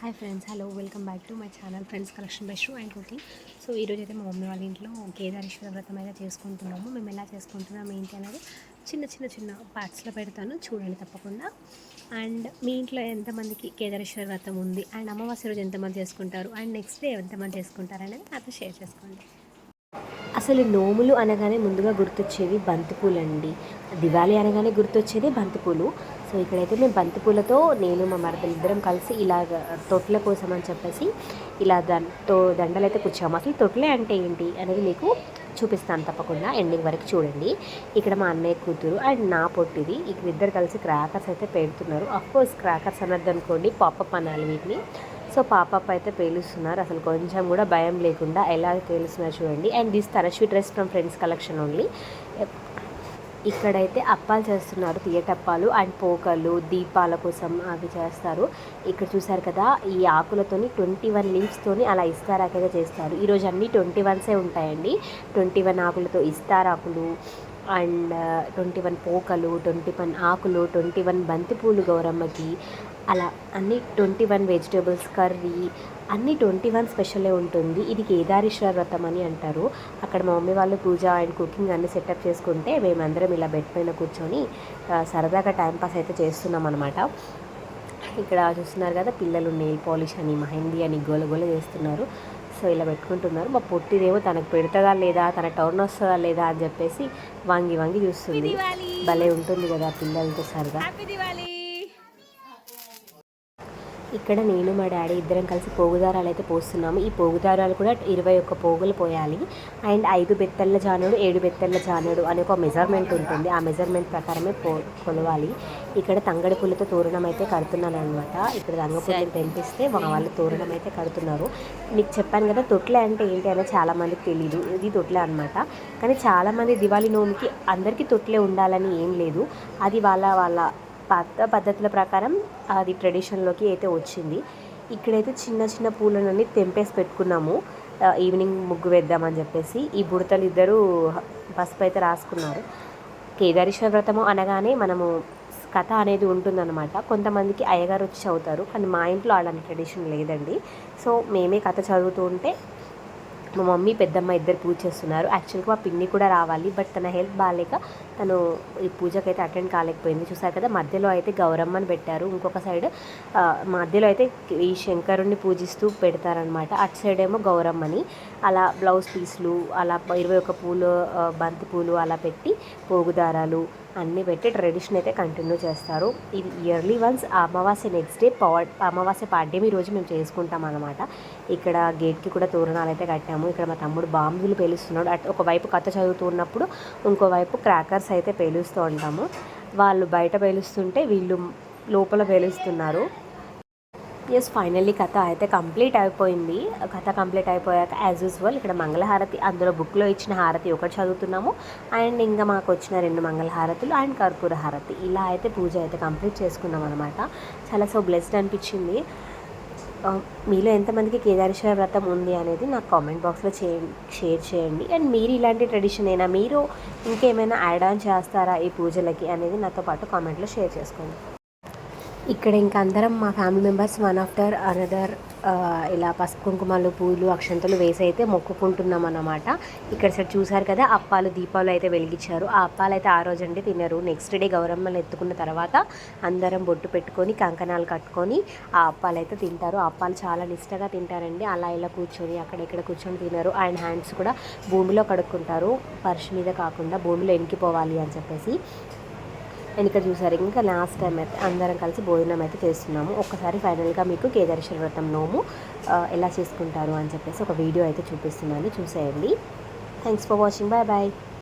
Hi friends hello welcome back to my channel friends collection by shoe and cooking so ఈరోజు అయితే మా mummy వాళ్ళ ఇంట్లో కేదారేశ్వర వ్రతం అయితే చేసుకుంటున్నాము. మేము ఎలా చేసుకుంటున్నాం ఏంటి అనేది చిన్న చిన్న చిన్న పార్ట్స్లో పెడతాను. చూడండి తప్పకుండా. అండ్ మీ ఇంట్లో ఎంతమందికి కేదారేశ్వర వ్రతం ఉంది? అండ్ అమావాస్య రోజు ఎంతమంది చేసుకుంటారు? అండ్ నెక్స్ట్ డే ఎంతమంది చేసుకుంటారు అనేది నాతో షేర్ చేసుకోండి. అసలు నోములు అనగానే ముందుగా గుర్తొచ్చేది బంతిపూలండి. దివాళీ అనగానే గుర్తొచ్చేది బంతిపూలు. సో ఇక్కడైతే మేము బంతిపూలతో నేను మా మరదలు ఇద్దరం కలిసి ఇలాగ తొట్ల కోసం అని చెప్పేసి ఇలా దంతో దండలు అయితే కూర్చాము. అసలు తొట్లే అంటే ఏంటి అనేది మీకు చూపిస్తాను తప్పకుండా ఎండింగ్ వరకు చూడండి. ఇక్కడ మా అన్నయ్య కూతురు అండ్ నా పొట్టిది. ఇక్కడ ఇద్దరు కలిసి క్రాకర్స్ అయితే పెడుతున్నారు. అఫ్కోర్స్ క్రాకర్స్ అన్నది అనుకోండి పాపప్ అనాలి వీటిని. సో పాపప్ అయితే పేలుస్తున్నారు. అసలు కొంచెం కూడా భయం లేకుండా ఎలా పేలుస్తున్నారు చూడండి. And this Tanaswi dress from friends collection only. ఇక్కడైతే అప్పాలు చేస్తున్నారు తీయటప్పాలు అండ్ పోకలు దీపాల కోసం అవి చేస్తారు. ఇక్కడ చూసారు కదా ఈ ఆకులతోని ట్వంటీ వన్ లీవ్స్తోని అలా ఇస్తారాకగా చేస్తారు. ఈరోజు అన్ని ట్వంటీ వన్సే ఉంటాయండి. ట్వంటీ వన్ ఆకులతో ఇస్తారాకులు అండ్ ట్వంటీ వన్ పోకలు ట్వంటీ వన్ ఆకులు ట్వంటీ వన్ బంతిపూలు గౌరమ్మకి అలా అన్ని ట్వంటీ వన్ వెజిటేబుల్స్ కర్రీ అన్ని ట్వంటీ వన్ స్పెషలే ఉంటుంది. ఇది కేదారేశ్వర వ్రతం అని అంటారు. అక్కడ మా మమ్మీ వాళ్ళు పూజ అండ్ కుకింగ్ అన్ని సెటప్ చేసుకుంటే మేమందరం ఇలా బెడ్ పైన కూర్చొని సరదాగా టైంపాస్ అయితే చేస్తున్నాం అనమాట ఇక్కడ చూస్తున్నారు కదా పిల్లలు నెయిల్ పాలిష్ అని మహందీ అని గోల గోల చేస్తున్నారు. సో ఇలా పెట్టుకుంటున్నారు. మా పొట్టిదేమో తనకు పెడతదా లేదా తన టర్న్ వస్తుందా లేదా అని చెప్పేసి వంగి వంగి చూస్తుంది. భలే ఉంటుంది కదా పిల్లలతో సరదా. ఇక్కడ నేను మా డాడీ ఇద్దరం కలిసి పోగుదారాలు అయితే పోస్తున్నాము. ఈ పోగుదారాలు కూడా ఇరవై ఒక్క పోగులు పోయాలి. అండ్ ఐదు బెత్తళ్ళ జానుడు ఏడు బెత్తళ్ళ జానుడు అనే ఒక మెజర్మెంట్ ఉంటుంది. ఆ మెజర్మెంట్ ప్రకారమే పో కొలవాలి. ఇక్కడ తంగడి పుల్లతో తోరణం అయితే కడుతున్నాను అనమాట ఇక్కడ తంగపుల్లని తెంపిస్తే వాళ్ళు తోరణం అయితే కడుతున్నారు. మీకు చెప్పాను కదా తొట్లే అంటే ఏంటి అనేది చాలామందికి తెలియదు ఇది తొట్లే అనమాట కానీ చాలామంది దివాళీ నోమికి అందరికీ తొట్లే ఉండాలని ఏం లేదు. అది వాళ్ళ వాళ్ళ పాత పద్ధతుల ప్రకారం అది ట్రెడిషన్లోకి అయితే వచ్చింది. ఇక్కడైతే చిన్న చిన్న పూలనన్నీ తెంపేసి పెట్టుకున్నాము. ఈవినింగ్ ముగ్గు వేద్దామని చెప్పేసి ఈ బుడతలు ఇద్దరు పసుపు అయితే రాసుకున్నారు. కేదారేశ్వర వ్రతము అనగానే మనము కథ అనేది ఉంటుందన్నమాట. కొంతమందికి అయ్యగారు వచ్చి చదువుతారు కానీ మా ఇంట్లో అలాంటి ట్రెడిషన్ లేదండి. సో మేమే కథ చదువుతూ ఉంటే మా మమ్మీ పెద్దమ్మ ఇద్దరు పూజ చేస్తున్నారు. యాక్చువల్గా మా పిన్ని కూడా రావాలి బట్ తన హెల్త్ బాగాలేక తను ఈ పూజకైతే అటెండ్ కాలేకపోయింది. చూసారు కదా మధ్యలో అయితే గౌరమ్మని పెట్టారు. ఇంకొక సైడ్ మధ్యలో అయితే ఈ శంకరుణ్ణి పూజిస్తూ పెడతారనమాట అటు సైడ్ ఏమో గౌరమ్మని. అలా బ్లౌజ్ పీసులు అలా ఇరవై ఒక పూలు బంతి పూలు అలా పెట్టి పోగుదారాలు అన్నీ పెట్టి ట్రెడిషన్ అయితే కంటిన్యూ చేస్తారు. ఇది yearly once Amavasya next day power Amavasya పాడ్యం రోజు మేము చేసుకుంటాం అనమాట ఇక్కడ గేట్కి కూడా తోరణాలు అయితే కట్టాము. ఇక్కడ మా తమ్ముడు బాంబులు పేలుస్తున్నాడు. అటు ఒకవైపు కథ చదువుతూ ఉన్నప్పుడు ఇంకోవైపు క్రాకర్స్ అయితే పేలుస్తూ ఉంటాము. వాళ్ళు బయట పేలుస్తుంటే వీళ్ళు లోపల పేలుస్తున్నారు. ఎస్ ఫైనల్లీ కథ అయితే కంప్లీట్ అయిపోయింది. కథ కంప్లీట్ అయిపోయాక యాజ్ యూజువల్ ఇక్కడ మంగళహారతి అందులో బుక్లో ఇచ్చిన హారతి ఒకటి చదువుతున్నాము. అండ్ ఇంకా మాకు వచ్చిన రెండు మంగళహారతులు అండ్ కర్పూర హారతి. ఇలా అయితే పూజ అయితే కంప్లీట్ చేసుకున్నాం అనమాట చాలా సో బ్లెస్డ్ అనిపించింది. Uh, మీలో ఎంతమందికి కేదారేశ్వర వ్రతం ఉంది అనేది నాకు కామెంట్ బాక్స్లో చే షేర్ చేయండి. అండ్ మీరు ఇలాంటి ట్రెడిషన్ అయినా మీరు ఇంకేమైనా యాడ్ ఆన్ చేస్తారా ఈ పూజలకి అనేది నాతో పాటు కామెంట్లో షేర్ చేసుకోండి. ఇక్కడ ఇంకా అందరం మా family members one after another ఇలా పసుపు కుంకుమలు పూలు అక్షంతలు వేసి అయితే మొక్కుకుంటున్నాం అన్నమాట. ఇక్కడ సార్ చూసారు కదా అప్పాలు దీపాలు అయితే వెలిగించారు. ఆ అప్పాలు అయితే ఆ రోజు అండి తినరు నెక్స్ట్ డే గౌరమ్మలు ఎత్తుకున్న తర్వాత అందరం బొట్టు పెట్టుకొని కంకణాలు కట్టుకొని ఆ అప్పాలు అయితే తింటారు. ఆ అప్పాలు చాలా నిష్టగా తింటారండి. అలా ఇలా కూర్చొని అక్కడ ఇక్కడ కూర్చొని తినరు అండ్ హ్యాండ్స్ కూడా భూమిలో కడుక్కుంటారు. పర్ష్ మీద కాకుండా భూమిలో ఎనికిపోవాలి అని చెప్పేసి. అండ్ ఇక్కడ చూసారు ఇంకా లాస్ట్ టైం అయితే అందరం కలిసి భోజనం అయితే చేస్తున్నాము. ఒక్కసారి ఫైనల్గా మీకు కేదారేశ్వర వ్రతం నోము ఎలా చేసుకుంటారు అని చెప్పేసి ఒక వీడియో అయితే చూపిస్తున్నాను. చూసేయండి. Thanks for watching bye bye